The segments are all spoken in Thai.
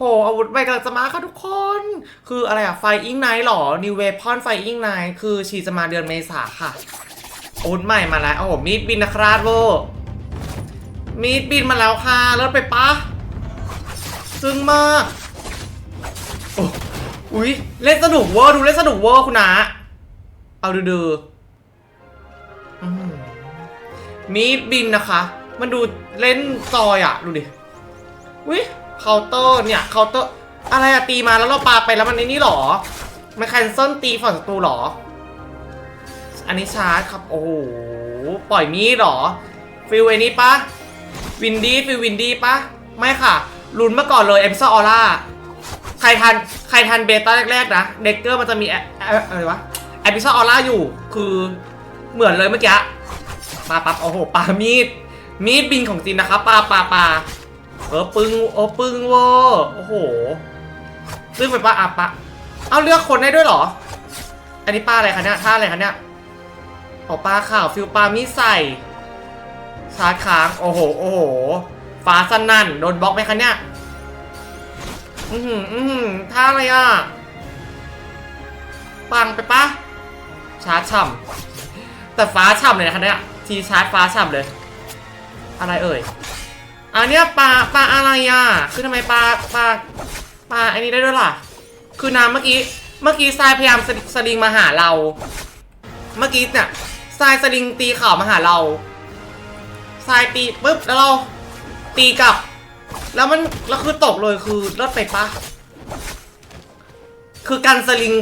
โอ้อาวุธใหม่กำลังจะมาค่ะทุกคน คืออะไรอะไฟอิงไนหรอ New Weapon ไฟอิงไนคือชีจะมาเดือนเมษาค่ะอาวุธใหม่มาแล้วโอ้โหมีดบินนะครับโวมีดบินมาแล้วค่ะเลิศไปปะซึ้งมากโอ้อุ๊ยเล่นสนุกเวอร์ดูเล่นสนุกเวอร์คุณนะเอาดูดูมีดบินนะคะ มันดูเล่นจอยอะดูดิวิ เคาน์เตอร์เนี่ยเคาน์เตอร์อะไรอะตีมาแล้วเราปาไปแล้วมันในนี่หรอ มันแคนเซิลตีฝั่งศัตรูหรอ อันนี้ชาร์จครับโอ้โหปล่อยมีดหรอฟิลไอ้นี้ปะวินดี้ฟิลวินดี้ปะไม่ค่ะลุ้นมาก่อนเลยเอพิซอออร่าใครทันใครทันเบต้าแรกๆนะเด็กเกอร์มันจะมีอะไรวะเอพิซอออร่าอยู่คือเหมือนเลยเมื่อกี้ปาปับโอ้โหปามีดมีดบินของจริงนะครับปาปาปา เออปึงโอ้ปึงเวอร์โอ้โหซึ่งเป็นปลาอับปะเอาเลือกคนได้ด้วยเหรอ อันนี้ปลาอะไรคะเนี่ยท่าอะไรคะเนี่ยอ๋อปลาข่าวฟิลปลามีใส่ชาร์จค้างโอ้โหโอ้โหฟ้าสนั่นโดนบล็อกไหมคะเนี่ยอือหืออือหือท่าอะไรอะปังไปปะชาร์จฉ่ำแต่ฟ้าฉ่ำเลยนะคะเนี่ยทีชาร์จฟ้าฉ่ำเลย อะไรเอ่ย อันเนี้ยปลาปลาอะไรอะ คือทำไมปลาปลาปลาไอ้นี้ได้ด้วยล่ะ คือน้ำเมื่อกี้ เมื่อกี้ทรายพยายามสลิสลิงมาหาเรา เมื่อกี้เนี่ยทรายสลิงตีเข่ามาหาเราทรายตีปุ๊บแล้วเราตีกลับ แล้วมันแล้วคือตกเลยคือรถไปปะคือกันสลิง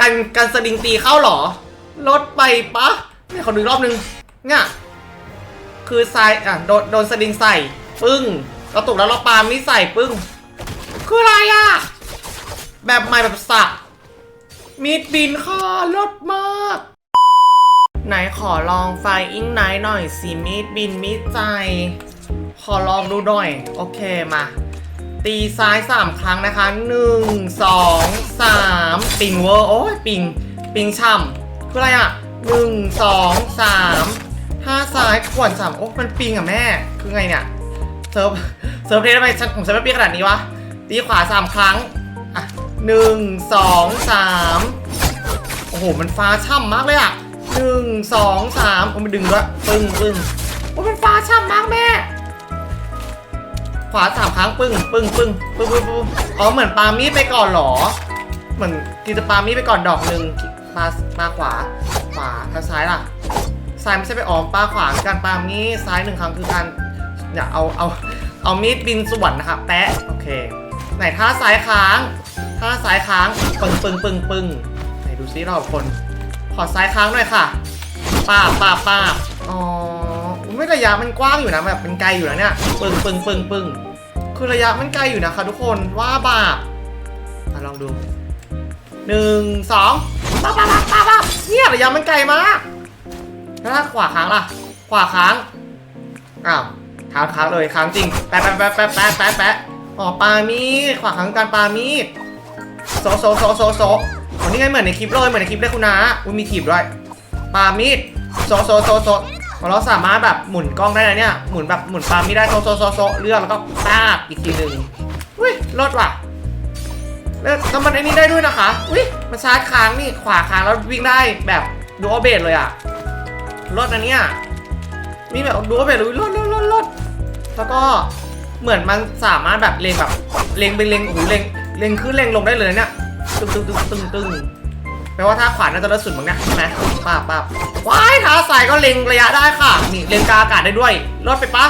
กันกันสลิงตีเข้าหรอรถไปปะเนี่ยขอดูรอบนึงเนี่ยคือทรายอะโดนโดนสลิงใส่ ปึ้งเราตกแล้วเราปาไม่ใส่ปึ้ง คืออะไรอะแบบใหม่แบบสับมีดบินค่ะลดมาก ไหนขอลองไฟอิงไนท์หน่อยสิมีดบินมีดใจ ขอลองดูหน่อย โอเคมา ตีซ้ายสามครั้งนะคะหนึ่งสองสามปิงเวอร์โอ้ยปิง ปิงช่ำคืออะไรอะหนึ่งสองสามห้าซ้ายขวนสามโอ้มันปิงอะแม่ คือไงเนี่ย เซิร์ฟเซิร์ฟเพลย์ทำไมฉันผมเซิร์ฟไม่ปีขนาดนี้วะ ตีขวาสามครั้ง อะหนึ่งสองสามโอ้โห มันฟ้าช่ำมากเลยอะหนึ่งสองสามโอ้มันดึงด้วยปึ้งปึ้งโอ้มันฟ้าช่ำมากแม่ ขวาสามครั้งปึ้งปึ้งปึ้งปึ้งปึ้งปึ้งอ๋อเหมือนปามีดไปก่อนหรอ เหมือนกีจะปามีดไปก่อนดอกหนึ่งปาปาขวา ขวาทางซ้ายล่ะซ้ายไม่ใช่ไปอ๋อปาขวาคือการปามีดซ้ายหนึ่งครั้งคือการ เนี่ยเอาเอาเอามีดบินสวนนะครับแปะโอเค ไหนท่าซ้ายค้างท่าซ้ายค้างปึ้งปึ้งปึ้งปึ้งไหนดูซิเราคน ขอซ้ายค้างหน่อยค่ะป้าป้าป้าอ๋อไม่ระยะมันกว้างอยู่นะแบบเป็นไกลอยู่นะเนี่ยปึ้งปึ้งปึ้งปึ้งคือระยะมันไกลอยู่นะคะ ทุกคนว่าบาปมาลองดูหนึ่งสองป้าป้าป้าป้าป้าเนี่ยระยะมันไกลมากแล้วถ้าขวาค้างล่ะ ขวาค้างอ้าว ค้างค้างเลยค้างจริง แปะแปะแปะแปะแปะแปะแปะอ๋อปามีดขวาค้างการปามีดโซโซโซโซโซอ๋อนี่ไงเหมือนในคลิปเลยเหมือนในคลิปเลยคุณนะอุ้ยมีถีบด้วยปามีดโซโซโซโซเราสามารถแบบหมุนกล้องได้นะเนี่ยหมุนแบบหมุนปามีดได้โซโซโซโซเลือกแล้วก็ป้าบอีกทีหนึ่งอุ้ยรอดว่ะแล้วแล้วมันไอ้นี่ได้ด้วยนะคะอุ้ยมันชาร์จค้างนี่ขวาค้างแล้ววิ่งได้แบบดูอเบดเลยอะรถนะเนี่ยมีแบบดูอเบดเลยรถรถรถรถ แล้วก็เหมือนมันสามารถแบบเลงแบบเลงไปเลงโอ้โหเลงเลงขึ้นเลงลงได้เลยเนี่ยตึงตึงตึงตึงตึงแปลว่าถ้าขวาน่าจะเลิศสุดมั้งเนี่ยใช่ไหมป้าบป้าบว้ายท้าซ้ายก็เล็งระยะได้ค่ะนี่เล็งกาอากาศได้ด้วยรอดไปปะ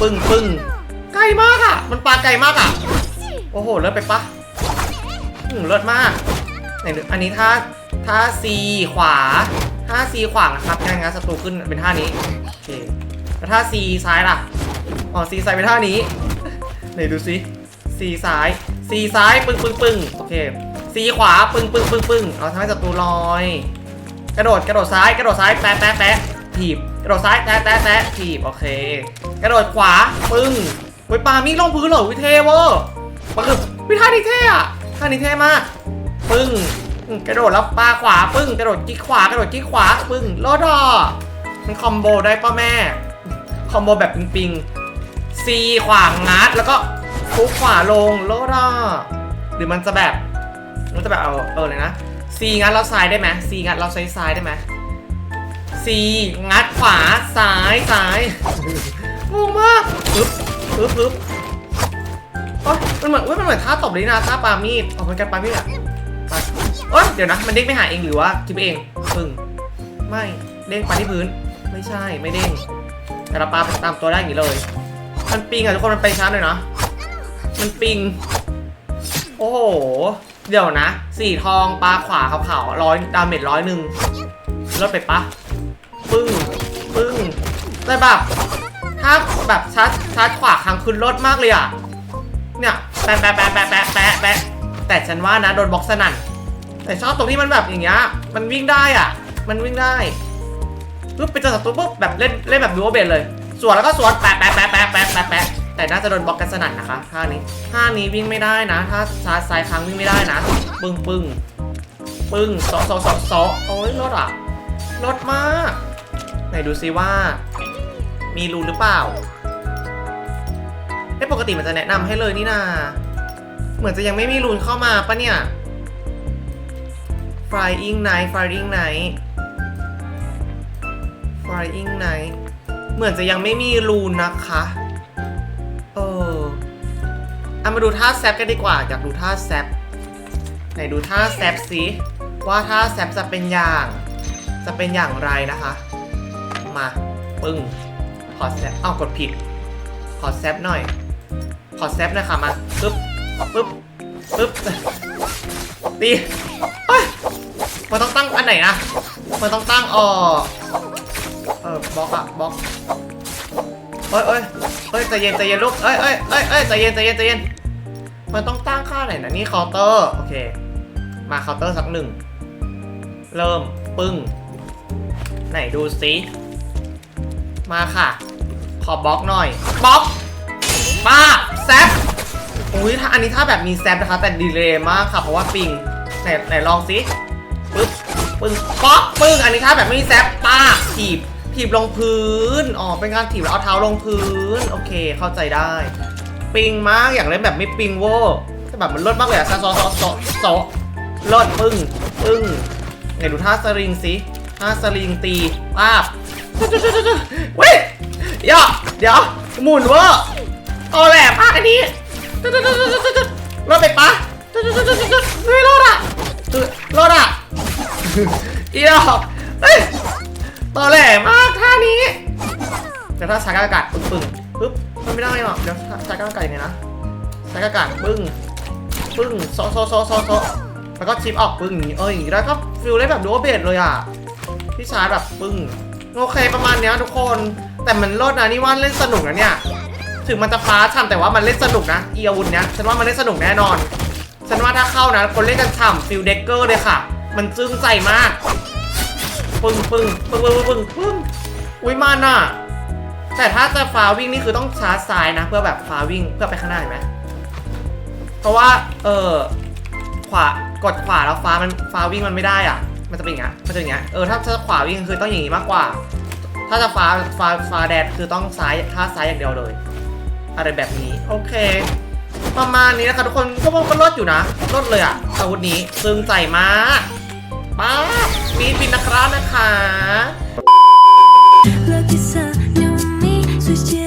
ปึ้งปึ้งไกลมากอะ มันปลาไกลมากอะ โอ้โหเลิศไปปะอืมเลิศมากไหนอันนี้ถ้าถ้า C ขวาถ้า C ขวานะครับงานงานศัตรูขึ้นเป็นท่านี้โอเคแล้วถ้า C ซ้ายล่ะ อ๋อ C ซ้ายเป็นท่านี้ไหนดูสิ C ซ้าย C ซ้ายปึ้งปึ้งปึ้งโอเคสีขวาปึ้งปึ้งปึ้งปึ้งเราทำให้ศัตรูลอย กระโดดกระโดดซ้ายกระโดดซ้ายแปะแปะแปะถีบกระโดดซ้ายแตะแตะแตะถีบโอเค กระโดดขวาปึ้งวิปามีลงพื้นเหรอวิเทเวอร์มันคือวิท่านี้เท่อะท่านี้เท่มากปึ้งกระโดดแล้วปาขวาปึ้งกระโดดจิ๊กขวากระโดดจิ๊กขวาปึ้งโลดอมันคอมโบได้ป่ะแม่คอมโบแบบปิงๆ ซีขวางงัดแล้วก็ฟุกขวาลงโลดอะหรือมันจะแบบ มันจะแบบเอาเออเลยนะซีงัดเราซ้ายได้ไหมซีงัดเราใช้ซ้ายได้ไหมซีงัดขวาซ้ายซ้ายงงมากปึ๊บปึ๊บปึ๊บโอ๊ยมันเหมือนอุ๊ยมันเหมือนท่าตบเลยนะท่าปามีดออกมันกันปามีดอะไปโอ๊ยเดี๋ยวนะ มันเด้งไม่หาเองหรือว่าคิดเองปึ้งไม่เด้งไปที่พื้น ไม่ใช่ไม่เด้งแต่เราปาตามตัวได้อย่างนี้เลย มันปิงอะทุกคนมันไปช้าหน่อยเนาะมันปิง โอ้โห เดี๋ยวนะ สีทองปลาขวาขาวๆร้อยดาเมจร้อยหนึ่งลดไปปะปึ้ง ปึ้งแต่แบบถ้าแบบชาร์จชาร์จขวาครั้งคืนลดมากเลยอะ เนี่ยแปะแปะแปะแปะแปะแปะแปะแต่ฉันว่านะโดนบล็อกสนั่น แต่ชอบตรงที่มันแบบอย่างเงี้ย มันวิ่งได้อะ มันวิ่งได้ปุ๊บไปเจอศัตรูปุ๊บแบบเล่นเล่นแบบดูโอเบนเลย สวนแล้วก็สวนแปะแปะแปะแปะแปะแปะแปะแต่น่าจะโดนบล็อกกันสนั่นนะคะท่านี้ท่านี้วิ่งไม่ได้นะ ถ้าชาร์จซ้ายค้งวิ่งไม่ได้นะ ปึ้งปึ้งปึ้งโซะโซะโซะโซะโอ้ยรถอะรถมากไหนดูซิว่า มีรูหรือเปล่าไอ้ปกติมันจะแนะนำให้เลยนี่นาเหมือนจะยังไม่มีรูนเข้ามาปะเนี่ย Flying Night Flying Night Flying Night เหมือนจะยังไม่มีรูนนะคะ เออเอามาดูท่าแซปกันดีกว่า อยากดูท่าแซปไหนดูท่าแซปสิว่าท่าแซปจะเป็นอย่าง จะเป็นอย่างไรนะคะ มาปึ้งขอแซปอ้าวกดผิด ขอแซปหน่อย ขอแซปนะคะมาปึ๊บปึ๊บปึ๊บตีเฮ้ยมันต้องตั้งอันไหนนะมันต้องตั้งอ๋อเออ บล็อกอะบล็อกเอ้ยเอ้ยเอ้ยใจเย็นใจเย็นลูกเอ้ยเอ้ยเอ้ยเอ้ยใจเย็นใจเย็นใจเย็นมันต้องตั้งค่าไหนนะนี่เคาน์เตอร์โอเค มาเคาน์เตอร์สักหนึ่งเริ่มปึ้ง ไหนดูสิมาค่ะ ขอบล็อกหน่อยบล็อกป้าแซฟอุ้ยถ้าอันนี้ถ้าแบบมีแซฟนะคะ แต่ดีเลย์มากค่ะเพราะว่าปิงไหนไหนลองสิปึ๊บปึ้งป๊อกปึ้งอันนี้ถ้าแบบไม่มีแซฟป้าถีบ ถีบลงพื้น อ๋อ เป็นการถีบแล้วเอาเท้าลงพื้น โอเค เข้าใจได้ ปิงมาก อยากเล่นแบบไม่ปิงเวอร์แต่แบบมันเลิศมากเลยอะซาซอซอซอซอเลิศปึ้งปึ้งไหนดูท่าสลิงสิท่าสลิงตีป้าบเว้ยเดี๋ยวเดี๋ยว หมุนเวอร์เอาแหลมมากอันนี้รถไปปะเฮ้ยรถอะรถอะเดี๋ยวเฮ้ยต่อแหลมมาก นี้ แต่ถ้าชาร์จอากาศปึ้งปึ้งปึ๊บมันไม่ได้หรอกเดี๋ยวชาร์จอากาศยังไงนะชาร์จอากาศปึ้งปึ้งโซโซโซโซโซแล้วก็ชิปออกปึ้งอย่างนี้เอออย่างนี้แล้วก็ฟิลได้แบบดูว่าเบสเลยอะที่ชาร์จแบบปึ้งโอเคประมาณเนี้ยทุกคนแต่มันโลดนะนี่ว่าเล่นสนุกนะเนี่ยถึงมันจะฟ้าช่ำแต่ว่ามันเล่นสนุกนะอีอาวุธเนี้ยฉันว่ามันเล่นสนุกแน่นอน ฉันว่าถ้าเข้านะคนเล่นกันฉ่ำฟิลเด็กเกอร์เลยค่ะ มันจึ้งใจมากปึ้งปึ้งปึ้งปึ้งปึ้งปึ้ง อุ้ยมันอะแต่ถ้าจะฟ้าวิ่งนี่คือต้องชาร์จซ้ายนะ เพื่อแบบฟ้าวิ่งเพื่อไปข้างหน้าเห็นไหมเพราะว่า เออขวากดขวาแล้วฟ้ามันฟ้าวิ่งมันไม่ได้อะ มันจะเป็นอย่างเงี้ยมันจะเป็นอย่างเงี้ยเออถ้าถ้าขวาวิ่งคือต้องอย่างงี้มากกว่า ถ้าจะฟ้าฟ้าฟ้าแดดคือต้องซ้ายท่าซ้ายอย่างเดียวเลย อะไรแบบนี้โอเค ประมาณนี้นะคะทุกคนก็ว่าก็ลดอยู่นะลดเลยอะอาวุธนี้ซึ้งใจมากป้าปีนปีนนะครับนะคะ Look at sun, you me, switch